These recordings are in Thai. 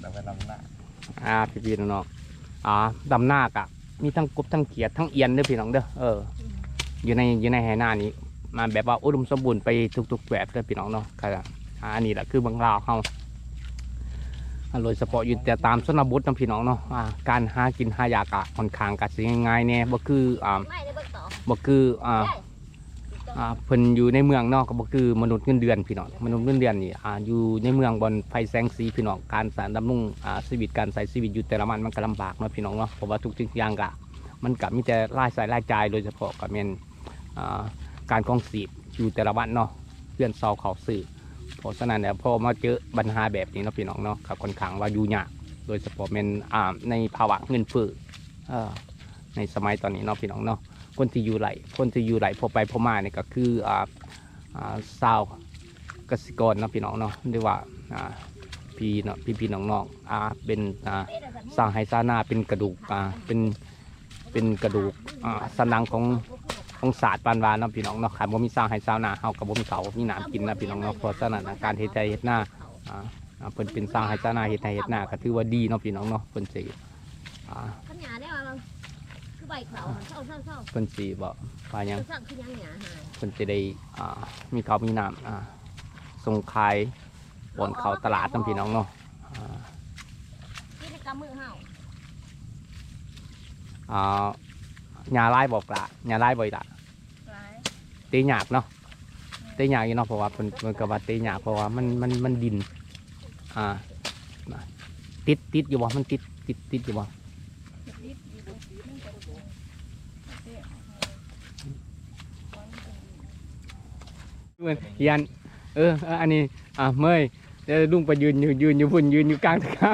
เราไปลำหน้าอ่าพี่พี่น้องๆอ่าดำหน้ากะมีทั้งกบทั้งเขียดทั้งเอียนเด้อพี่น้องเด้อเออ อยู่ในอยู่ในไหหน้านี้มาแบบว่าอุดมสมบูรณ์ไปทุกๆแบบเด้อพี่น้องเนาะก็อ่าอันนี้แหละคือบางราวเขาอ่าโดยเฉพาะอยู่แต่ตามชนบทนะพี่น้องเนาะอ่าการหากินหายากะค่อนข้างกะสิง่ายๆเนี่ยบ่คืออ่าบ่คืออ่า อ่าเพิ่นอยู่ในเมืองเนาะก็บ่คือมนุษย์เงินเดือนพี่น้องมนุษย์เงินเดือนนี่อ่าอยู่ในเมืองบนไฟแสงสีพี่น้องการสารดำรงอ่าชีวิตการใช้ชีวิตอยู่แต่ละมันมันก็ลำบากเนาะพี่น้องเนาะเพราะว่าทุกสิ่งทุกอย่างก็มันก็มีแต่รายจ่ายรายจ่ายโดยเฉพาะก็แม่นอ่าการครองชีพอยู่แต่ละวันเนาะเพื่อนเซาเขาซื้อเพราะฉะนั้นเนี่ยพอมาเจอปัญหาแบบนี้เนาะพี่น้องเนาะก็ค่อนข้างว่าอยู่ยากโดยเฉพาะแม่นอ่าในภาวะเงินเฟ้อเอ่อในสมัยตอนนี้เนาะพี่น้องเนาะ คนที่อยู่ไหลคนที่อยู่ไหลพอไปพอมาเนี่ยก็คืออ่าอ่าชาวกสิกรเนาะพี่น้องเนาะหรือว่าอ่าพี่เนาะพี่พี่น้องน้องอ่าเป็นอ่าสร้างไฮซาหนาเป็นกระดูกอ่าเป็นเป็นกระดูกอ่าสันหลังของของศาสตร์ปานวานเนาะพี่น้องเนาะขันบ่มีสร้างไฮซาหนาเฮากับบ่มีเขามีน้ำกินนะพี่น้องเนาะเพราะฉะนั้นการณ์เฮ็ดใจเฮ็ดหน้าอ่าเพิ่นเป็นสร้างไฮซาหนาเฮ็ดไร่เฮ็ดหน้าก็ถือว่าดีเนาะพี่น้องเนาะเพิ่นสิอ่า ใบเขาเศร้าเศร้าเศร้าเพิ่นสิบ่ว่าหยังสั่งคือยังหยาหายเพิ่นจะได้อ่ามีเขาวมีน้ำอ่าส่งขายบนเขาตลาดน้ำพี่น้องเนาะอ่ากิจกรรมมือเฮาอ่าหญ้าไร่บอกละหญ้าไร่บ่อยละตีหยากเนาะตีหยากอยู่เนาะเพราะว่าเพิ่นเพิ่นก็ว่าตีหยากเพราะว่ามันมันมันดินอ่าติดติดอยู่บ่มันติดติดติดอยู่บ่ ยันเออเออ อันนี้ อ่าเมยเดี๋ยวลุงไปยืนอยู่ยืนอยู่พุ่นยืนอยู่กลางตะกร้า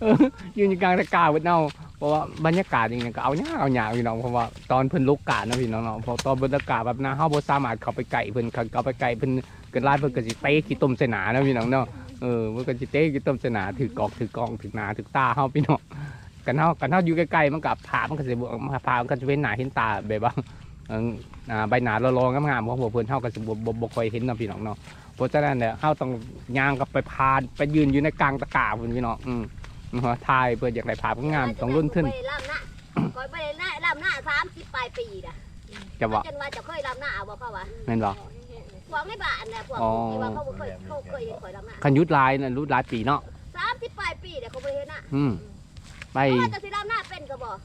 เออยืนอยู่กลางตะกร้าเวทเนาเพราะว่าบรรยากาศอย่างเงี้ยก็เอาหน้าเอาหยาพี่น้องเพราะว่าตอนเพิ่นลุกกาดนะพี่น้องเนาะเพอตอนบรรยากาศแบบน่าเฮาบ่สามารถเข้าไปไกลเพิ่นเข้าไปไกลเพิ่นเกิดลายเพิ่นก็สิเตะขี้ต้มใส่หนานะพี่น้องเนาะเออเพิ่นก็สิเตะขี้ต้มใส่หนาถือกอกถือกองถือหนาถือตาเฮาพี่น้องกันเฮากันเฮาอยู่ใกล้ๆมันก็ผามันก็สิบ่ผามันก็จะเป็นหน้าเห็นตาแบบว่า อออ่าใบหน้าลอยๆงามๆของพวกเพิ่นเฮาก็สิบ่บ่บ่ค่อยเห็นเนาะพี่น้องเนาะเพราะฉะนั้นเนี่ยเฮาต้องย่างกับไปพานไปยืนอยู่ในกลางตะกร้าพุ่นพี่น้องอืมหัวทายเพื่ออยากได้ภาพงามต้องรุ่นขึ้นไปลำหน้าคอยไปลำลำหน้าสามสิบปลายปีนะจะบอกจนว่าจะเคยลำหน้าบอกเขาว่าแม่นบอกพวกในบ้านเนี่ยพวกอ๋อที่ว่าเขาเคยเขาเคยเห็นข่อยลำหน้าคันยุดลายนะรุดลายปีเนาะสามสิบปลายปีเนี่ยเขาไปเห็นน่ะอืมไปเพราะว่าจะสิลำหน้าเป็นก็บอก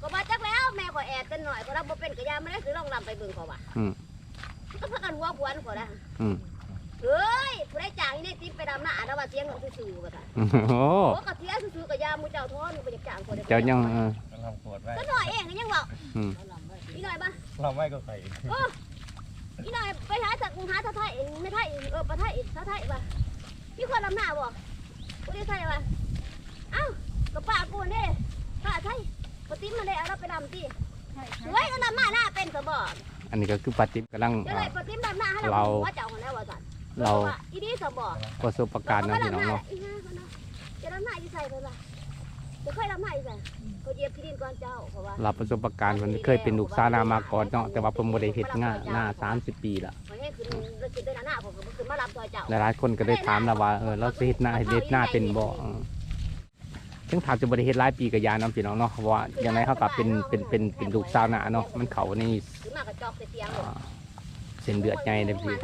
ก็มาจักแล้วแม่ข่อยแอบเป็นหน่อยก็รับบ่เป็นก็ยาไม่ได้คือลองลำไปเบิ่งเขาว่าอืม ก็พักกันหัวขวนเขาละอืมเฮ้ยผู้ได้จ้างนี่ติ๊บไปดำหน้าแล้วว่าเสียงหนูซื่อๆว่าค่ะโอ้โหโอ้ก็เสียซื่อๆกับยามูเจ้าทอนไปจากจ้างคนเจ้ายังเออมันทำขวดไว้ก็หน่อยเองก็ยังบอกอืมอีหน่อยปะเราไม่ก็ใส่อีหน่อยไปหาจากหาท่าไทยไม่ไทยเออปะไทยท่าไทยปะมีคนดำหน้าบ่ผู้ได้ไทยปะเอ้าก็ป้ากูนี่ป้าไทย ปติ๊มมาได้เอาเราไปดำตีเฮ้ยก็ดำหน้าหน้าเป็นก็บอกอันนี้ก็คือปฏิบกำลังเดี๋ยวเลอ่ายปติ๊มดำหน้าให้เราเราว่าเจ้าคนแล้วว่าสันเราอีนี่สมบอกประสบการณ์นะพี่น้องเนาะอีห่าคนน่ะจะดำหน้าอีใส่เพิ่นล่ะจะเคยดำหน้าอีใส่เขาเหยียบที่ดินก่อนเจ้าเพราะว่าเราประสบการณ์มันเคยเป็นลูกซาวนามาก่อนเนาะแต่ว่าผมบ่ได้เฮ็ดงานหน้า30ปีละมันให้ขึ้นแล้วขึ้นด้วยหน้าผมก็ขึ้นมารับซอยเจ้าหลายๆคนก็ได้ถามเราว่าเออเราสิเฮ็ดหน้าเฮ็ดหน้าเป็นบ่เออ ถึงถามจะบ่ได้เฮ็ดหลายปีก็ยาเนาะพี่น้องเนาะเพราะว่าอย่างไรเฮาก็เป็นเป็นเป็นเป็นลูกซาวนาเนาะมันเข้านี่ขึ้นมากระจอกใส่เตียงอ่าเส้นเลือดใหญ่เลยพี่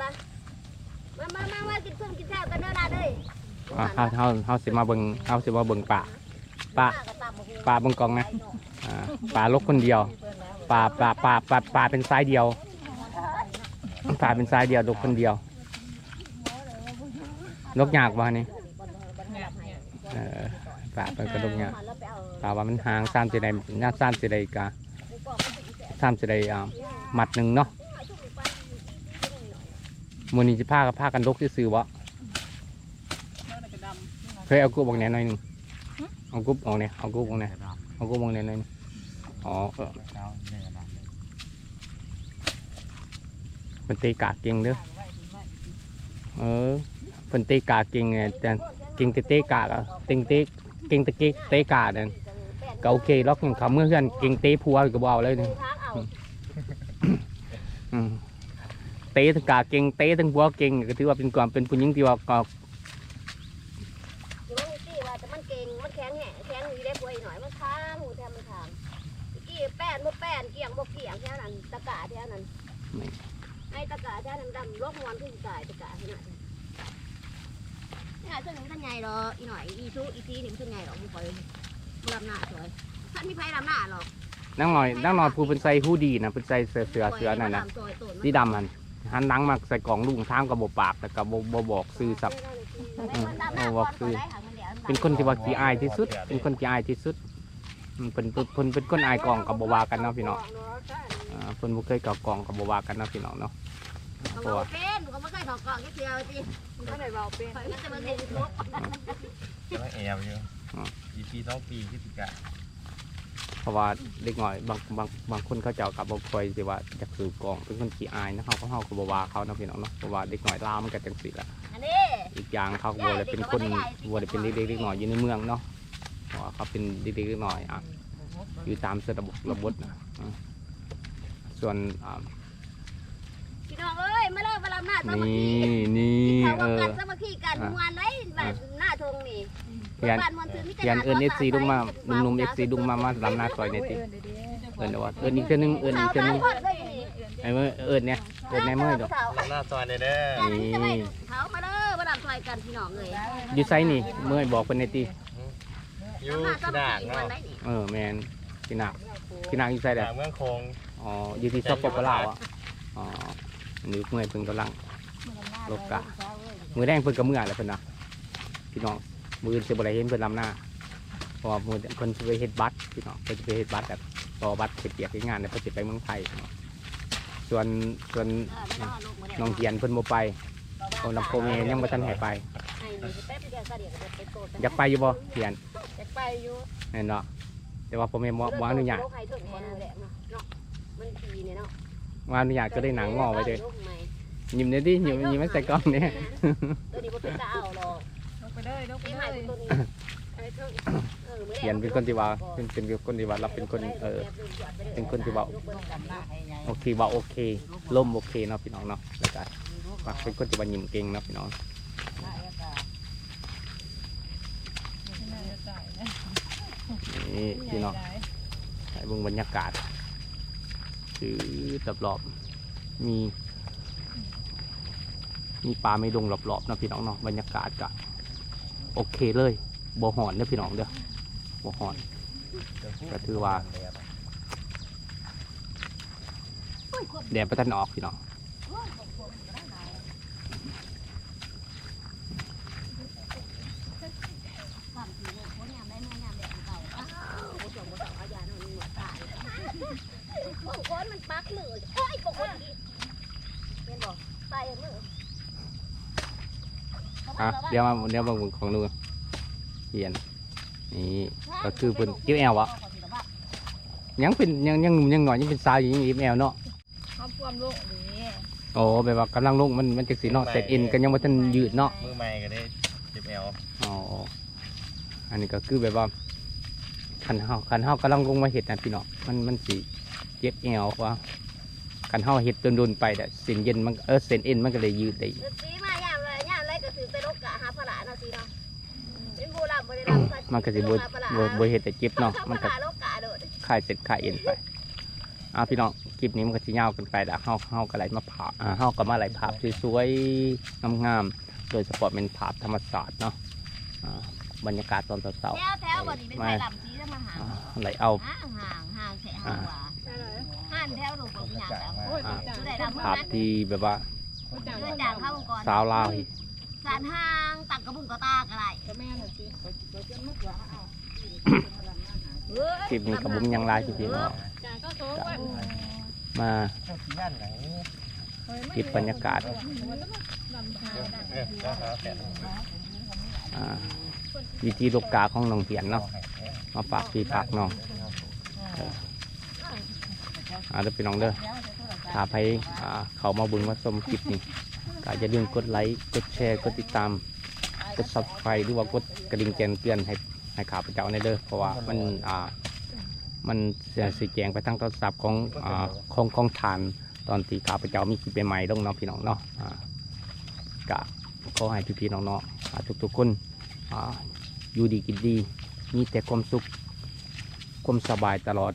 มามามามากินเพิ่มกินแซ่บกันเด้อล่ะเด้ยอ่าเฮาเฮาเฮาสิมาเบิ่งเฮาสิมาเบิ่งป่าป้าปลาเบิ่งกองนะอ่าปลาลกคนเดียวปลาปลาปลาปลาปลาเป็นสายเดียวปลาเป็นสายเดียวลกคนเดียวลกยากบ่นี่เออ ปลาเป็นกระดกยากปลาว่ามันหางซ้ำสิได้น่าซ้ำสิได้กะซ้ำสิได้อ่ามัดหนึ่งเนาะมื้อนี้สิพากับพากันลกซื่อๆบ่เคยเอากูบอกแหน่หน่อยหนึงเอากูบอกแหน่เอากูบอกแหน่เอากูมองในนั้นอ๋อเออเช้าเนี่ยนะเป็นตีกาเก่งเด้อเออเป็นตีกาเก่งไงแต่เก่งแต่เตะกากอะเก่งเตะ เก่งตะเกะเตะกาเนี่ยก็โอเคล็อกเขาเมื่อเช่นเก่งเตะพัวก็บเอาเลยเนี่ยเตะทั้งกาเก่งเตะทั้งพัวเก่งก็ถือว่าเป็นความเป็นผู้หญิงที่ว่าก็ แข็งแห้งแข็งอยู่ได้ป่วยหน่อยมันค้างหูแทมมันทางกี่แป้นบ่แป้นเกี่ยงบ่เกี่ยงแถวนั้นตะกะแถวนั้น นี่ ไอ้ตะกะแถวนั้นดำลกมวนขึ้นกายตะกะขนาดนั้น นี่น่ะเส้นนี้มันใหญ่หรออีหน่อยอีชูอีซีนี่มันใหญ่หรอกมันคอยบ่ลำหน้าสวยท่านมีไผลำหน้าหรอกนั่งหน่อยนั่งหน่อยผู้เป็นใส่หู้ดีนะเป็นใส่เสือเสือเสือนั่นนะสีดำมันหันหลังมาใส่กล่องลุงทางกับบปากแต่กับบบอกซื้อสับเป็นคนที่ว่าขี้อายที่สุด เป็นคนขี้อายที่สุดอืมเป็นเป็นเป็นเป็นคนอายกล่องกับบวากันเนาะพี่น้องอ่าเพิ่นบ่เคยเก่ากล่องกับบวากันเนาะพี่น้องเนาะเพเขาราะบอว่า ถอดกล่องแค่เดียวจีก็เลยเบาเป็นข่อยไม่จะมาเห็นทุกกำลังแอบอยู่อีปีสองปีที่สิกะเพราะว่าเด็กน้อยบางบางบางคนเขาเจ้ากับบ่ค่อยสิว่าอยากซื้อกล่องเป็นคนขี้อายนะเฮาก็เฮาก็บ่ว่าเขาเนาะพี่น้องเนาะเพราะว่าเด็กน้อยลาวมันก็จังซี่ล่ะอันนี้อีกอย่างเขาก็บ่ได้เป็นคนบ่ได้เป็นเด็กๆเด็กน้อยอยู่ในเมืองเนาะเพราะว่าเขาเป็นเด็กๆเด็กน้อยอะอยู่ตามสระบบระบบนะอ่าส่วนอ่า พี่น้องเอ้ยมาเลิกมาลำ หน้าสามัคนี่คีนี่ เขาเอว่าอกันสามัคคีกันมวนไว้แบบหน้าทงนี่เพียน บ้านมวนถือมิตรเพียนเอิ้น FC ลุงมาหนุ่มๆ FC ลุงมามาลำหน้าซอยนี่ติเดี๋ยวดีเอิ้นว่าเอิ้นอีกเทื่อนึงเอิ้นอีกเทื่อนึงเขาเลยนี่ไอ้เมื่อเอิ้นเนี่ยเอิ้นในเมื่อดอกลำหน้าซอยเด้อเด้อนี่เขามาเด้อมาลำซอยกันพี่น้องเลยอยู่ไสนี่เมื่อบอกเพิ่นในติอยู่หน้าที่สามัด่าคงคีมวเนาะนได้นี่เออแม่นที่นักที่นักอยู่ไสเด้อด่างเมืองคงอ๋ออยู่ที่สปปลาวอะอ๋ออั นนี้เมื่อเพิ่นกำลังโลกะมือแดงเพิ่นก็เมื่อแล้วเพิ่นน่ะพี่น้องมืออื่นสิบ่ได้เห็นเพิ่นลำหน้าเพราะว่ามือเพิ่นสิไปเฮ็ดบัตรพี่น้องเพิ่นสิไปเฮ็ดบัตรแบบพอบัตรเสร็จเปียกเฮ็ดงานแล้วเพิ่นสิไปเมืองไทยพี่น้องส่วนส่วนน้องเฮียนเพิ่นบ่ไปคนลำโพงเองยังบ่ทันให้ไป อยากไปอยู่บ่เฮียนอยากไปอยู่แม่นเนาะแต่ว่าผมเองบ่บ่อนุญาตมันทีเนี่ยเนาะ บ่อนุญาตก็ได้หนังงอไว้เด้อยิ้มเด้อดิยิ้มยิ้มให้ใส่กล้องเนี่ยตัวนี้บ่เป็นตาเอาหรอกลงไปเลยลงไปไอ้เลใหม่ยตัวนี้ไอ้ตัวเออเฮียนเป็นคนที่ว่าเป็นเป็นคนที่ว่ารับเป็นคนเออเป็นคนที่ว่าโอเคว่าโอเคล่มโอเคเนาะพี่น้องเนาะแล้วก็ว่าเป็นคนที่ว่ายิ้มเก่งเนาะพี่น้องนี่พี่น้องให้เบิ่งบรรยากาศ ซื้อตลบรอบๆมี มีปลาไม่ดงรอบๆนะพี่น้องเนาะบรรยากาศก็โอเคเลยบ่หอนเด้อพี่น้องเด้อบ่หอนก็ถือว่าแดดประทันออกพี่น้อง บางคนมันปักมือโอ้ยบางคนอีกเห็นบอกใส่มืออะเดี๋ยวมาเดี๋ยวมาเบิ่งของนูเขียนนี่ก็คือเป็นยิ้มแอลวะยังเป็นยังยังหนุ่มยังหน่อยยังเป็นสาวอยู่ยังยิ้มแอลเนาะครอบครัวลูกนี่โอ้แบบว่ากำลังลงมันมันจะสีเนาะเสร็จอินกันยังไม่ทันยืดเนาะมือใหม่ก็ได้เจ็บแอลอ๋ออันนี้ก็คือแบบว่าคันเฮาคันเฮากำลังลงมาเห็ดนะพี่น้องมันมันสีเจ็บแอลว่า คันเฮาเห็ดโดนๆไปแต่เส้นเย็นมันเออเส้นเอ็นมันก็เลยยืดได้สีมาย่ามเลยย่ามเลยก็ถือไปรกกะหาพระเนาะสิเนาะเป็นโบราณโบราณมันก็สิบ่บ่บ่เห็ดแต่เจ็บเนาะมันก็โลกกะโดดคลายเสร็จคลายเอ็นไปอ่าพี่น้องคลิปนี้มันก็จะยาวกันไปแต่เฮาเฮาก็ไหลมาผ่าอ่าเฮาก็มาไหลภาพสวยๆงามๆโดยเฉพาะเป็นภาพธรรมศาสตร์เนาะอ่าบรรยากาศตอนเช้าแถวแถวบ่นี่เป็นไฟลำสีแล้วมาหาๆอ่าไหลเอาห่างห่างห่างแค่ห่างว่าห่างแถวลูกบ่มีหยังแล้วโอ้ยอ่าจังได้ดำภาพที่แบบว่าจังด้วยจางเข้าวงกรสาวลาวสารห่างตักกระบุงกระตาก็ได้ก็แม่น่ะสิคลิปนี้กับบุ้มยังไลายพี่น้องจังก็โซ่วันมาเจ้าขี้ยันไหนคลิปบรรยากาศลำทางเออแล้วหาแฟนอ่าวิธีลกกาของน้องเหียนเนาะมาฝากพี่ฝากน้องเออ อาเด้อพี่น้องเด้อถ้าไปอ่าเขามาบุญมาชมคลิปนี้ก็อย่าลืมกดไลค์กดแชร์กดติดตามกด subscribe หรือว่ากดกระดิ่งแจ้งเตือนให้ให้ข่าวพระเจ้าในเด้อเพราะว่ามันอ่ามันเสียสีแจงไปทั้งโทรศัพท์ของอ่าของของฐานตอนที่ข้าพเจ้ามีคลิปใหม่ๆลงเนาะพี่น้องเนาะอ่ากะขอให้พี่ๆน้องๆทุกๆคนอ่าอยู่ดีกินดี มีแต่ความสุขความสบายตลอด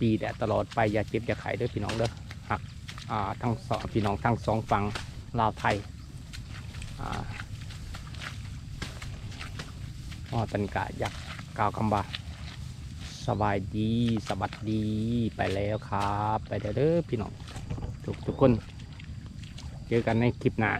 ปีและตลอดไปอย่าเจ็บอย่าไข้เด้อพี่น้องเด้อหักอ่าทั้งสองพี่น้องทั้งสองฝั่งลาวไทยอ๋อตันกะอยากกล่าวคำว่าสบายดีสวัสดีไปแล้วครับ ไปเด้อเด้อพี่น้องทุกทุกคน เจอกันในคลิปหน้า